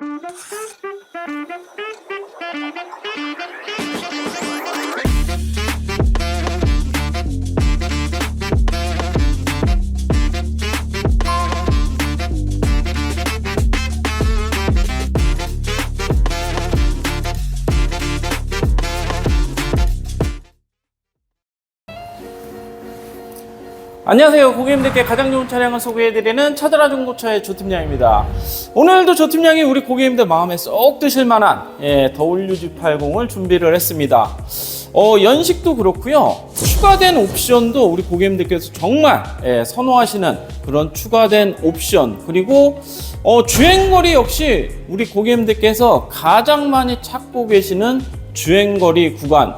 Thank you. 안녕하세요. 고객님들께 가장 좋은 차량을 소개해드리는 차드라 중고차의 조팀장입니다. 오늘도 조팀장이 우리 고객님들 마음에 쏙 드실 만한 예, WG80을 준비를 했습니다. 어, 연식도 그렇고요. 추가된 옵션도 우리 고객님들께서 정말 예, 선호하시는 그런 추가된 옵션 그리고 어, 주행거리 역시 우리 고객님들께서 가장 많이 찾고 계시는 주행거리 구간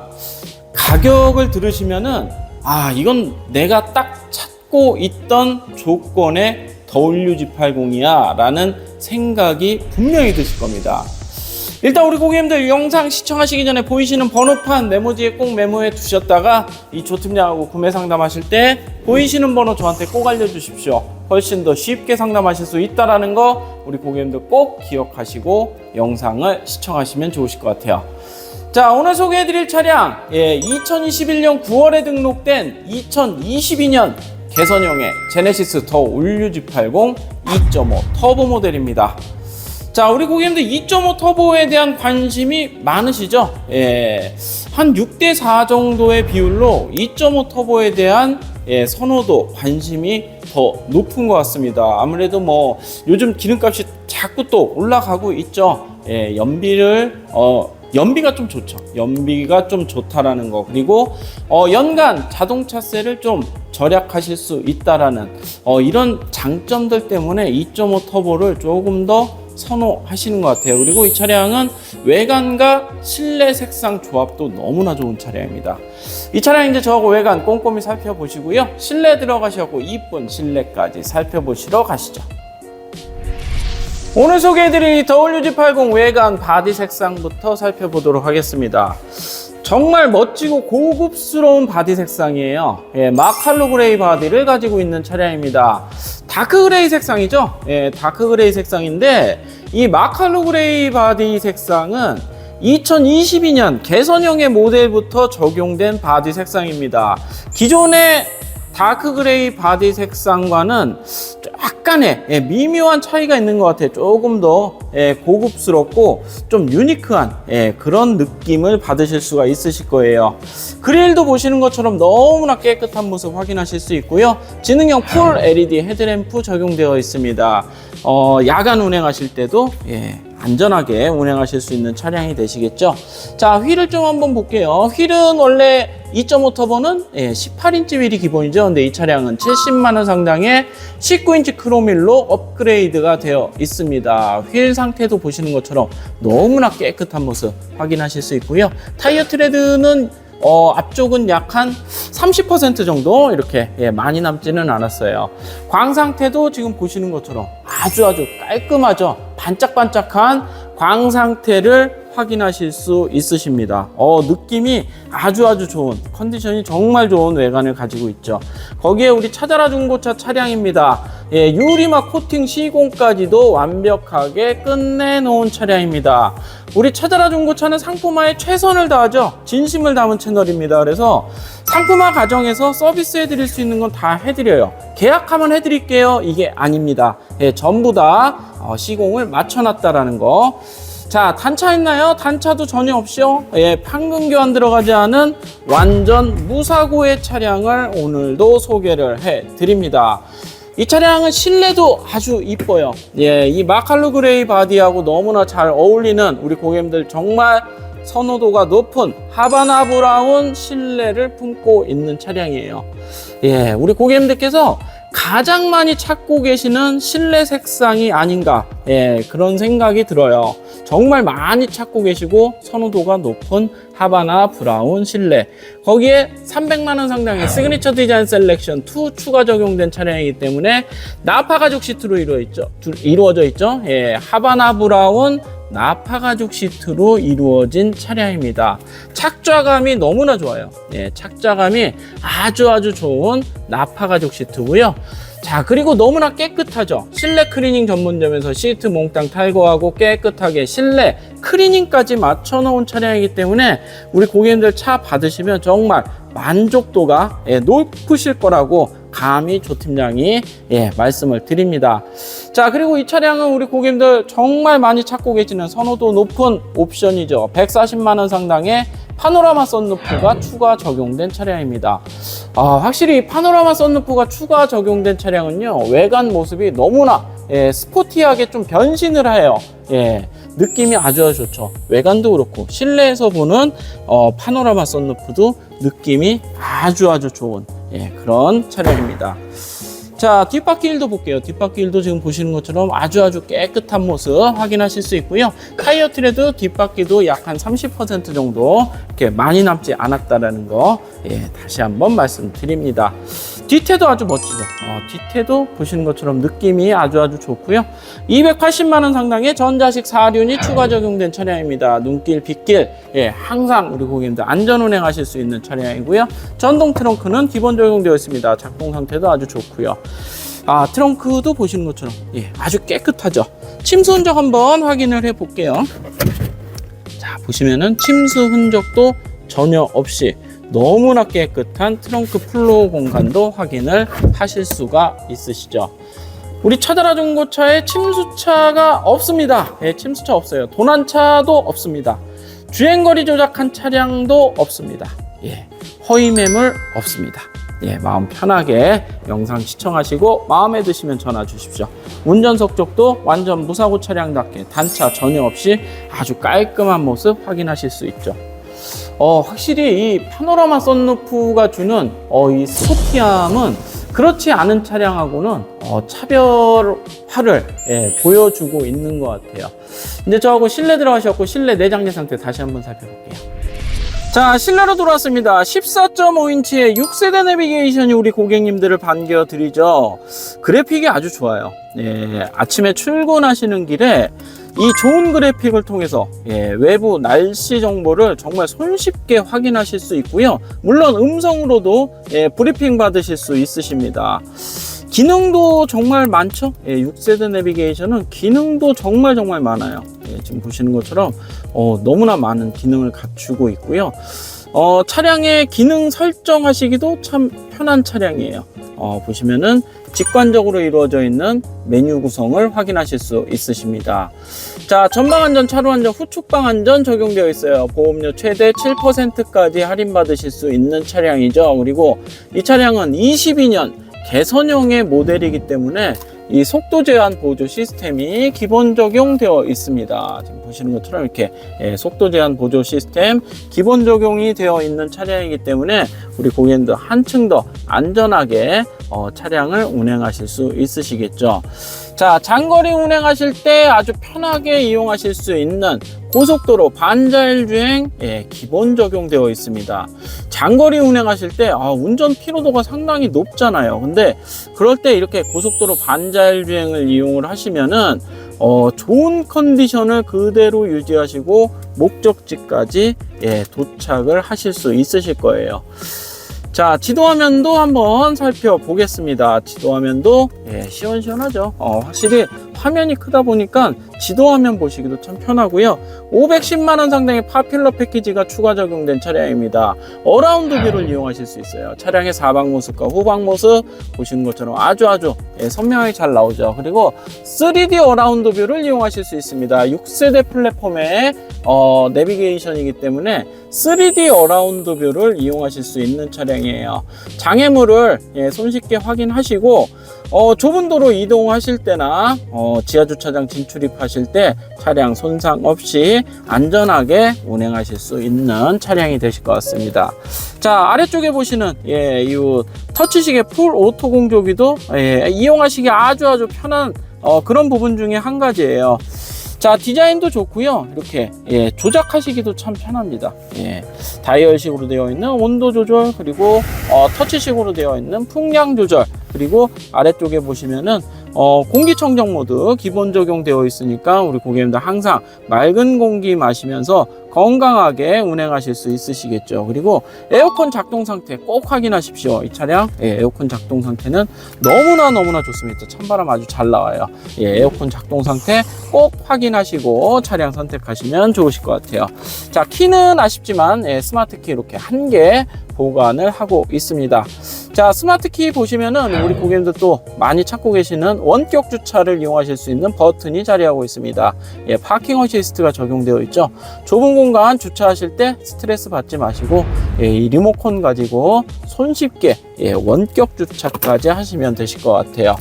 가격을 들으시면은 아 이건 내가 딱 찾고 있던 조건의 WG80이야 라는 생각이 분명히 드실 겁니다. 일단 우리 고객님들 영상 시청하시기 전에 보이시는 번호판 메모지에 꼭 메모해 두셨다가 이 조팀장하고 구매 상담하실 때 보이시는 번호 저한테 꼭 알려주십시오. 훨씬 더 쉽게 상담하실 수 있다라는 거 우리 고객님들 꼭 기억하시고 영상을 시청하시면 좋으실 것 같아요. 자 오늘 소개해드릴 차량. 예, 2021년 9월에 등록된 2022년 개선형의 제네시스 더 올류지 80 2.5 터보 모델입니다. 자 우리 고객님들 2.5 터보에 대한 관심이 많으시죠? 예, 한 6대4 정도의 비율로 2.5 터보에 대한 예, 선호도 관심이 더 높은 것 같습니다. 아무래도 뭐 요즘 기름값이 자꾸 또 올라가고 있죠? 예, 연비를 어, 연비가 좀 좋죠. 연비가 좀 좋다라는 거 그리고 어, 연간 자동차세를 좀 절약하실 수 있다라는 어, 이런 장점들 때문에 2.5 터보를 조금 더 선호하시는 것 같아요. 그리고 이 차량은 외관과 실내 색상 조합도 너무나 좋은 차량입니다. 이 차량 이제 저하고 외관 꼼꼼히 살펴보시고요. 실내 들어가셔고 이쁜 실내까지 살펴보시러 가시죠. 오늘 소개해드릴 WG80 외관 바디 색상부터 살펴보도록 하겠습니다. 정말 멋지고 고급스러운 바디 색상이에요. 예, 마칼로 그레이 바디를 가지고 있는 차량입니다. 다크 그레이 색상이죠? 예, 다크 그레이 색상인데 이 마칼로 그레이 바디 색상은 2022년 개선형의 모델부터 적용된 바디 색상입니다. 기존의 다크 그레이 바디 색상과는 약간의 예, 미묘한 차이가 있는 것 같아요. 조금 더 예, 고급스럽고 좀 유니크한 예, 그런 느낌을 받으실 수가 있으실 거예요. 그릴도 보시는 것처럼 너무나 깨끗한 모습 확인하실 수 있고요. 지능형 풀 LED 헤드램프 적용되어 있습니다. 어, 야간 운행하실 때도 예, 안전하게 운행하실 수 있는 차량이 되시겠죠. 자, 휠을 좀 한번 볼게요. 휠은 원래 2.5 터보는 예, 18인치 휠이 기본이죠. 근데 이 차량은 70만 원 상당의 19인치 크로밀로 업그레이드가 되어 있습니다. 휠 상태도 보시는 것처럼 너무나 깨끗한 모습 확인하실 수 있고요. 타이어 트레드는 어, 앞쪽은 약 한 30% 정도 이렇게 예, 많이 남지는 않았어요. 광 상태도 지금 보시는 것처럼 아주 아주 깔끔하죠. 반짝반짝한 광 상태를 확인하실 수 있으십니다. 어, 느낌이 아주 아주 좋은 컨디션이 정말 좋은 외관을 가지고 있죠. 거기에 우리 차자라 중고차 차량입니다. 예, 유리막 코팅 시공까지도 완벽하게 끝내놓은 차량입니다. 우리 차자라 중고차는 상품화에 최선을 다하죠. 진심을 담은 채널입니다. 그래서 상품화 과정에서 서비스 해드릴 수 있는 건 다 해드려요. 계약하면 해드릴게요. 이게 아닙니다. 예, 전부 다 어, 시공을 맞춰놨다라는 거. 자, 단차 있나요? 단차도 전혀 없이요. 예, 판금 교환 들어가지 않은 완전 무사고의 차량을 오늘도 소개를 해 드립니다. 이 차량은 실내도 아주 이뻐요. 예, 이 마칼루 그레이 바디하고 너무나 잘 어울리는 우리 고객님들 정말 선호도가 높은 하바나 브라운 실내를 품고 있는 차량이에요. 예, 우리 고객님들께서 가장 많이 찾고 계시는 실내 색상이 아닌가 예, 그런 생각이 들어요. 정말 많이 찾고 계시고 선호도가 높은 하바나 브라운 실내 거기에 300만 원 상당의 시그니처 디자인 셀렉션 2 추가 적용된 차량이기 때문에 나파 가죽 시트로. 이루어져 있죠. 예, 하바나 브라운 나파 가죽 시트로 이루어진 차량입니다. 착좌감이 너무나 좋아요. 예, 착좌감이 아주 아주 좋은 나파 가죽 시트고요. 자, 그리고 너무나 깨끗하죠. 실내 클리닝 전문점에서 시트 몽땅 탈거하고 깨끗하게 실내 클리닝까지 맞춰 놓은 차량이기 때문에 우리 고객님들 차 받으시면 정말 만족도가 예, 높으실 거라고 감히 조 팀장이 예, 말씀을 드립니다. 자, 그리고 이 차량은 우리 고객님들 정말 많이 찾고 계시는 선호도 높은 옵션이죠. 140만 원 상당의 파노라마 썬루프가 추가 적용된 차량입니다. 아, 확실히 이 파노라마 썬루프가 추가 적용된 차량은요, 외관 모습이 너무나 예, 스포티하게 좀 변신을 해요. 예, 느낌이 아주 아주 좋죠. 외관도 그렇고, 실내에서 보는 어, 파노라마 썬루프도 느낌이 아주 아주 좋은 예, 그런 차량입니다. 자, 뒷바퀴 힐도 볼게요. 뒷바퀴 힐도 지금 보시는 것처럼 아주 아주 깨끗한 모습 확인하실 수 있고요. 타이어 트레드 뒷바퀴도 약 한 30% 정도 이렇게 많이 남지 않았다라는 거 예, 다시 한번 말씀드립니다. 뒤태도 아주 멋지죠. 어, 뒤태도 보시는 것처럼 느낌이 아주 아주 좋고요. 280만 원 상당의 전자식 사륜이 추가 적용된 차량입니다. 눈길, 빗길, 예, 항상 우리 고객님들 안전 운행하실 수 있는 차량이고요. 전동 트렁크는 기본 적용되어 있습니다. 작동 상태도 아주 좋고요. 아, 트렁크도 보시는 것처럼 예, 아주 깨끗하죠. 침수 흔적 한번 확인을 해 볼게요. 자, 보시면은 침수 흔적도 전혀 없이 너무나 깨끗한 트렁크 플로어 공간도 확인을 하실 수가 있으시죠. 우리 차다라 중고차에 침수차가 없습니다. 예, 침수차 없어요. 도난차도 없습니다. 주행거리 조작한 차량도 없습니다. 예, 허위 매물 없습니다. 예, 마음 편하게 영상 시청하시고 마음에 드시면 전화 주십시오. 운전 속적도 완전 무사고 차량답게 단차 전혀 없이 아주 깔끔한 모습 확인하실 수 있죠. 어, 확실히 이 파노라마 썬루프가 주는 어, 이 스포티함은 그렇지 않은 차량하고는 어, 차별화를 예, 보여주고 있는 것 같아요. 이제 저하고 실내 들어가셨고 실내 내장재 상태 다시 한번 살펴볼게요. 자, 실내로 돌아왔습니다. 14.5인치의 6세대 내비게이션이 우리 고객님들을 반겨 드리죠. 그래픽이 아주 좋아요. 예, 아침에 출근하시는 길에 이 좋은 그래픽을 통해서 예, 외부 날씨 정보를 정말 손쉽게 확인하실 수 있고요. 물론 음성으로도 예, 브리핑 받으실 수 있으십니다. 기능도 정말 많죠. 예, 6세대 내비게이션은 기능도 정말 정말 많아요. 예, 지금 보시는 것처럼 어, 너무나 많은 기능을 갖추고 있고요. 어, 차량의 기능 설정하시기도 참 편한 차량이에요. 어, 보시면은 직관적으로 이루어져 있는 메뉴 구성을 확인하실 수 있으십니다. 자, 전방 안전, 차로 안전, 후측방 안전 적용되어 있어요. 보험료 최대 7%까지 할인받으실 수 있는 차량이죠. 그리고 이 차량은 22년 개선형의 모델이기 때문에 이 속도 제한 보조 시스템이 기본 적용되어 있습니다. 지금 보시는 것처럼 이렇게 예, 속도 제한 보조 시스템 기본 적용이 되어 있는 차량이기 때문에 우리 고객님들 한층 더 안전하게 어, 차량을 운행하실 수 있으시겠죠. 자, 장거리 운행하실 때 아주 편하게 이용하실 수 있는 고속도로 반자율 주행 예, 기본 적용되어 있습니다. 장거리 운행하실 때 아, 운전 피로도가 상당히 높잖아요. 근데 그럴 때 이렇게 고속도로 반자율 주행을 이용을 하시면은 어, 좋은 컨디션을 그대로 유지하시고 목적지까지 예, 도착을 하실 수 있으실 거예요. 자, 지도화면도 한번 살펴보겠습니다. 지도화면도 예, 시원시원하죠. 어, 확실히 화면이 크다 보니까 지도 화면 보시기도 참 편하고요. 510만원 상당의 파퓰러 패키지가 추가 적용된 차량입니다. 어라운드 뷰를 이용하실 수 있어요. 차량의 사방 모습과 후방 모습 보시는 것처럼 아주 아주 예, 선명하게 잘 나오죠. 그리고 3D 어라운드 뷰를 이용하실 수 있습니다. 6세대 플랫폼의 어, 내비게이션이기 때문에 3D 어라운드 뷰를 이용하실 수 있는 차량이에요. 장애물을 예, 손쉽게 확인하시고 어, 좁은 도로 이동하실 때나 어, 지하 주차장 진출입하실 때 차량 손상 없이 안전하게 운행하실 수 있는 차량이 되실 것 같습니다. 자 아래쪽에 보시는 예, 이 터치식의 풀 오토 공조기도 예, 이용하시기 아주 아주 편한 어, 그런 부분 중에 한 가지예요. 자 디자인도 좋고요. 이렇게 예, 조작하시기도 참 편합니다. 예, 다이얼식으로 되어 있는 온도 조절 그리고 어, 터치식으로 되어 있는 풍량 조절 그리고 아래쪽에 보시면은 어, 공기청정 모드 기본 적용되어 있으니까 우리 고객님들 항상 맑은 공기 마시면서 건강하게 운행하실 수 있으시겠죠. 그리고 에어컨 작동 상태 꼭 확인하십시오. 이 차량 예, 에어컨 작동 상태는 너무나 너무나 좋습니다. 찬바람 아주 잘 나와요. 예, 에어컨 작동 상태 꼭 확인하시고 차량 선택하시면 좋으실 것 같아요. 자, 키는 아쉽지만 예, 스마트 키 이렇게 한 개 보관을 하고 있습니다. 자, 스마트 키 보시면은 우리 고객님들 또 많이 찾고 계시는 원격 주차를 이용하실 수 있는 버튼이 자리하고 있습니다. 예, 파킹 어시스트가 적용되어 있죠. 좁은 공간 주차하실 때 스트레스 받지 마시고 예, 이 리모컨 가지고 손쉽게 예, 원격 주차까지 하시면 되실 것 같아요.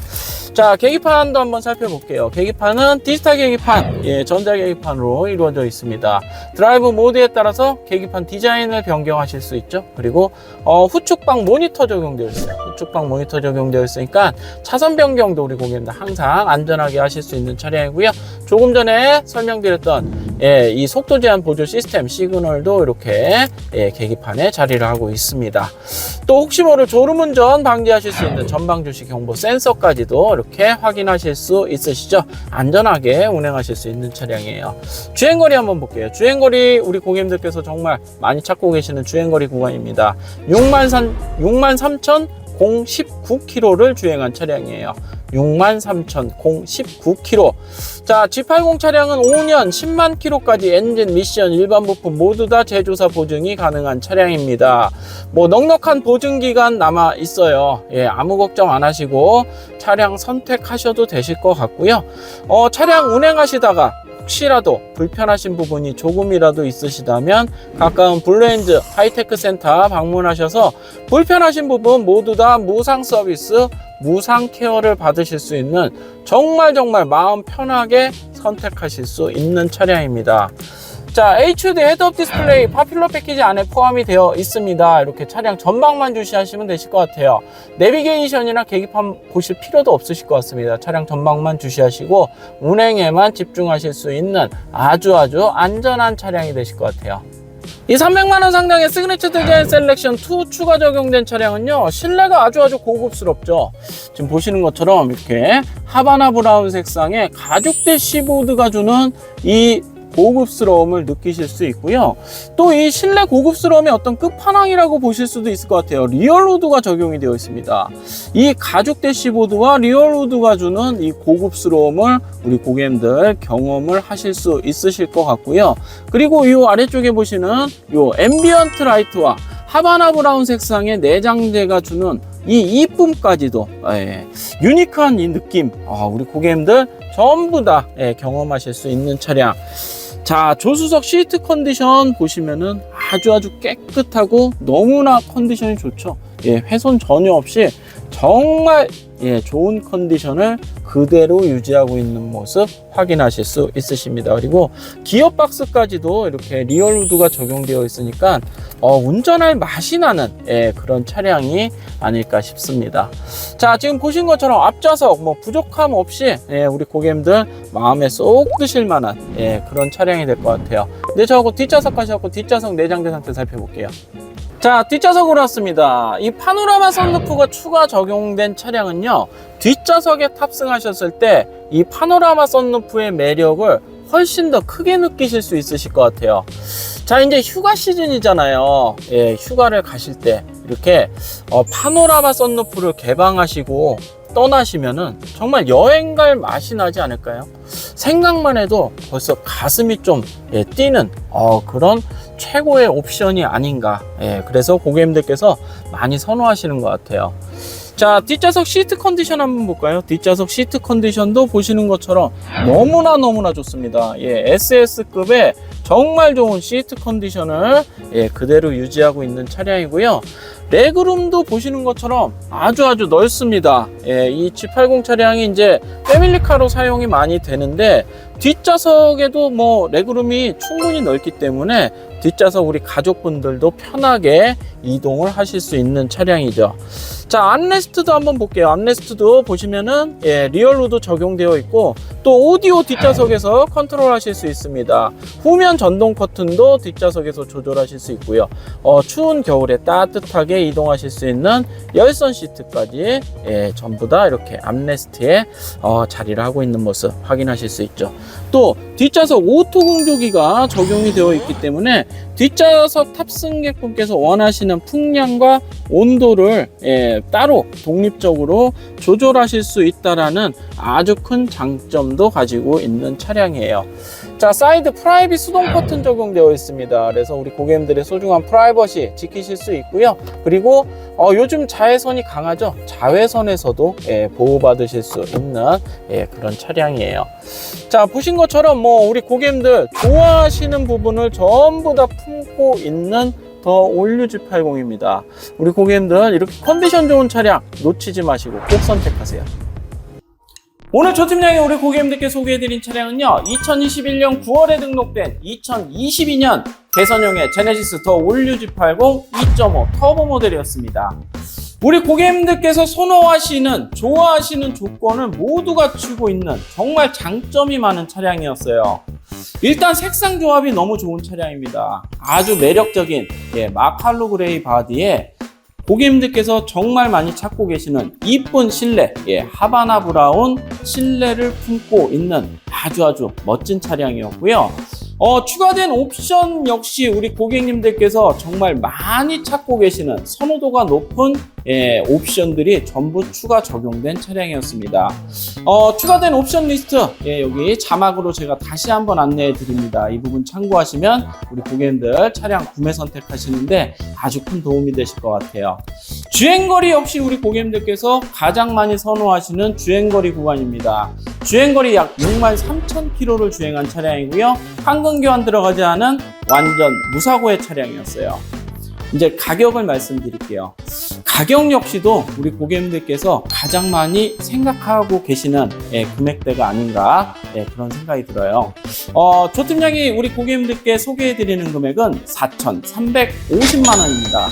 자, 계기판도 한번 살펴볼게요. 계기판은 디지털 계기판, 예, 전자 계기판으로 이루어져 있습니다. 드라이브 모드에 따라서 계기판 디자인을 변경하실 수 있죠. 그리고 어, 후축방 모니터 적용되어 있어요. 후축방 모니터 적용되어 있으니까 차선 변경도 우리 고객님들 항상 안전하게 하실 수 있는 차량이고요. 조금 전에 설명드렸던 예, 이 속도 제한 보조 시스템 시그널도 이렇게 예, 계기판에 자리를 하고 있습니다. 또 혹시 모를 졸음운전 방지하실 수 있는 전방 주시 경보 센서까지도 이렇게 확인하실 수 있으시죠. 안전하게 운행하실 수 있는 차량이에요. 주행거리 한번 볼게요. 주행거리 우리 고객님들께서 정말 많이 찾고 계시는 주행거리 구간입니다. 6만 3, 6만 3천 019km를 주행한 차량이에요. 63,019km. 자, G80 차량은 5년 10만 km까지 엔진, 미션, 일반 부품 모두 다 제조사 보증이 가능한 차량입니다. 뭐 넉넉한 보증 기간 남아 있어요. 예, 아무 걱정 안 하시고 차량 선택하셔도 되실 것 같고요. 어, 차량 운행하시다가 혹시라도 불편하신 부분이 조금이라도 있으시다면 가까운 블루엔즈 하이테크 센터 방문하셔서 불편하신 부분 모두 다 무상 서비스, 무상 케어를 받으실 수 있는 정말 정말 마음 편하게 선택하실 수 있는 차량입니다. 자, HD 헤드업 디스플레이 파퓰러 패키지 안에 포함이 되어 있습니다. 이렇게 차량 전방만 주시하시면 되실 것 같아요. 내비게이션이나 계기판 보실 필요도 없으실 것 같습니다. 차량 전방만 주시하시고 운행에만 집중하실 수 있는 아주 아주 안전한 차량이 되실 것 같아요. 이 300만원 상당의 시그니처 디자인 셀렉션 2 추가 적용된 차량은요 실내가 아주 아주 고급스럽죠 지금 보시는 것처럼 이렇게 하바나 브라운 색상의 가죽 대 시보드가 주는 이 고급스러움을 느끼실 수 있고요. 또 이 실내 고급스러움의 어떤 끝판왕이라고 보실 수도 있을 것 같아요. 리얼우드가 적용이 되어 있습니다. 이 가죽 대시보드와 리얼우드가 주는 이 고급스러움을 우리 고객님들 경험을 하실 수 있으실 것 같고요. 그리고 이 아래쪽에 보시는 이 앰비언트 라이트와 하바나 브라운 색상의 내장재가 주는 이 이쁨까지도 예, 유니크한 이 느낌 아, 우리 고객님들 전부 다 예, 경험하실 수 있는 차량 자 조수석 시트 컨디션 보시면은 아주 아주 깨끗하고 너무나 컨디션이 좋죠. 예, 훼손 전혀 없이 정말 예, 좋은 컨디션을 그대로 유지하고 있는 모습 확인하실 수 있으십니다. 그리고 기어 박스까지도 이렇게 리얼우드가 적용되어 있으니까 어, 운전할 맛이 나는 예, 그런 차량이 아닐까 싶습니다. 자, 지금 보신 것처럼 앞좌석 뭐 부족함 없이 예, 우리 고객님들 마음에 쏙 드실 만한 예, 그런 차량이 될 것 같아요. 근데 저하고 뒷좌석 가셔갖고 뒷좌석 내장재 상태 살펴볼게요. 자, 뒷좌석으로 왔습니다. 이 파노라마 선루프가 추가 적용된 차량은요, 뒷좌석에 탑승하셨을 때 이 파노라마 선루프의 매력을 훨씬 더 크게 느끼실 수 있으실 것 같아요. 자, 이제 휴가 시즌이잖아요. 예, 휴가를 가실 때 이렇게 어, 파노라마 선루프를 개방하시고 떠나시면은 정말 여행 갈 맛이 나지 않을까요? 생각만 해도 벌써 가슴이 좀 예, 뛰는 어, 그런 최고의 옵션이 아닌가. 예, 그래서 고객님들께서 많이 선호하시는 것 같아요. 자, 뒷좌석 시트 컨디션 한번 볼까요? 뒷좌석 시트 컨디션도 보시는 것처럼 너무나 너무나 좋습니다. 예, SS급의 정말 좋은 시트 컨디션을 예, 그대로 유지하고 있는 차량이고요. 레그룸도 보시는 것처럼 아주 아주 넓습니다. 예, 이 G80 차량이 이제 패밀리카로 사용이 많이 되는데 뒷좌석에도 뭐 레그룸이 충분히 넓기 때문에 뒷좌석 우리 가족분들도 편하게 이동을 하실 수 있는 차량이죠. 자, 암레스트도 한번 볼게요. 암레스트도 보시면은 예, 리얼로도 적용되어 있고 또 오디오 뒷좌석에서 컨트롤 하실 수 있습니다. 후면 전동 커튼도 뒷좌석에서 조절하실 수 있고요. 어, 추운 겨울에 따뜻하게 이동하실 수 있는 열선 시트까지 예, 전부 다 이렇게 암레스트에 어, 자리를 하고 있는 모습 확인하실 수 있죠. 또 뒷좌석 오토 공조기가 적용이 되어 있기 때문에 뒷좌석 탑승객분께서 원하시는 풍량과 온도를 예, 따로 독립적으로 조절하실 수 있다라는 아주 큰 장점도 가지고 있는 차량이에요. 자, 사이드 프라이빗 수동 커튼 적용되어 있습니다. 그래서 우리 고객님들의 소중한 프라이버시 지키실 수 있고요. 그리고 어, 요즘 자외선이 강하죠. 자외선에서도 예, 보호받으실 수 있는 예, 그런 차량이에요. 자, 보신 것처럼 뭐 우리 고객님들 좋아하시는 부분을 전부 다 품고 있는 더 올류지 80입니다. 우리 고객님들 이렇게 컨디션 좋은 차량 놓치지 마시고 꼭 선택하세요. 오늘 조팀장이 우리 고객님들께 소개해드린 차량은요 2021년 9월에 등록된 2022년 개선형의 제네시스 더 올류 G80 2.5 터보 모델이었습니다. 우리 고객님들께서 선호하시는 좋아하시는 조건을 모두 갖추고 있는 정말 장점이 많은 차량이었어요. 일단 색상 조합이 너무 좋은 차량입니다. 아주 매력적인 예, 마칼로 그레이 바디에 고객님들께서 정말 많이 찾고 계시는 이쁜 실내, 예, 하바나 브라운 실내를 품고 있는 아주 아주 멋진 차량이었고요. 어, 추가된 옵션 역시 우리 고객님들께서 정말 많이 찾고 계시는 선호도가 높은 예, 옵션들이 전부 추가 적용된 차량이었습니다. 어, 추가된 옵션 리스트 예, 여기 자막으로 제가 다시 한번 안내해 드립니다. 이 부분 참고하시면 우리 고객님들 차량 구매 선택하시는데 아주 큰 도움이 되실 것 같아요. 주행거리 역시 우리 고객님들께서 가장 많이 선호하시는 주행거리 구간입니다. 주행거리 약 6만 3천 킬로를 주행한 차량이고요. 황금 교환 들어가지 않은 완전 무사고의 차량이었어요. 이제 가격을 말씀드릴게요. 가격 역시도 우리 고객님들께서 가장 많이 생각하고 계시는 예, 금액대가 아닌가 예, 그런 생각이 들어요. 어, 조 팀장이 우리 고객님들께 소개해드리는 금액은 4,350만 원입니다.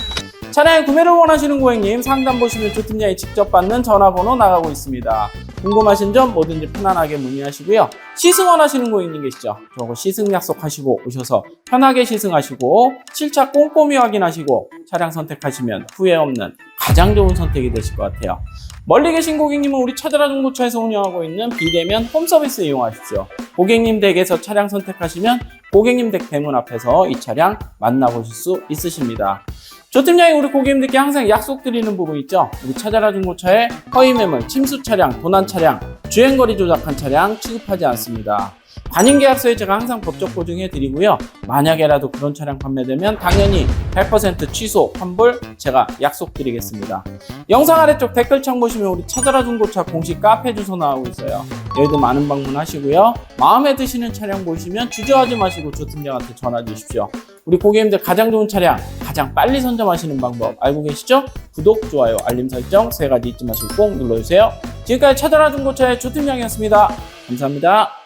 차량 구매를 원하시는 고객님 상담 보시면 조 팀장이 직접 받는 전화번호 나가고 있습니다. 궁금하신 점 뭐든지 편안하게 문의하시고요. 시승 원하시는 고객님 계시죠? 저거 시승 약속하시고 오셔서 편하게 시승하시고 실차 꼼꼼히 확인하시고 차량 선택하시면 후회 없는 가장 좋은 선택이 되실 것 같아요. 멀리 계신 고객님은 우리 차들아 중고차에서 운영하고 있는 비대면 홈서비스 이용하십시오. 고객님 댁에서 차량 선택하시면 고객님 댁 대문 앞에서 이 차량 만나보실 수 있으십니다. 조 팀장이 우리 고객님들께 항상 약속드리는 부분 있죠? 우리 차자라 중고차에 허위 매물, 침수 차량, 도난 차량, 주행거리 조작한 차량 취급하지 않습니다. 반인계약서에 제가 항상 법적 보증해 드리고요. 만약에라도 그런 차량 판매되면 당연히 100% 취소, 환불 제가 약속드리겠습니다. 영상 아래쪽 댓글창 보시면 우리 차자라 중고차 공식 카페 주소 나오고 있어요. 여기도 많은 방문하시고요. 마음에 드시는 차량 보시면 주저하지 마시고 조 팀장한테 전화 주십시오. 우리 고객님들 가장 좋은 차량 가장 빨리 선점하시는 방법 알고 계시죠? 구독, 좋아요, 알림 설정 세 가지 잊지 마시고 꼭 눌러주세요. 지금까지 차자라 중고차의 조 팀장이었습니다. 감사합니다.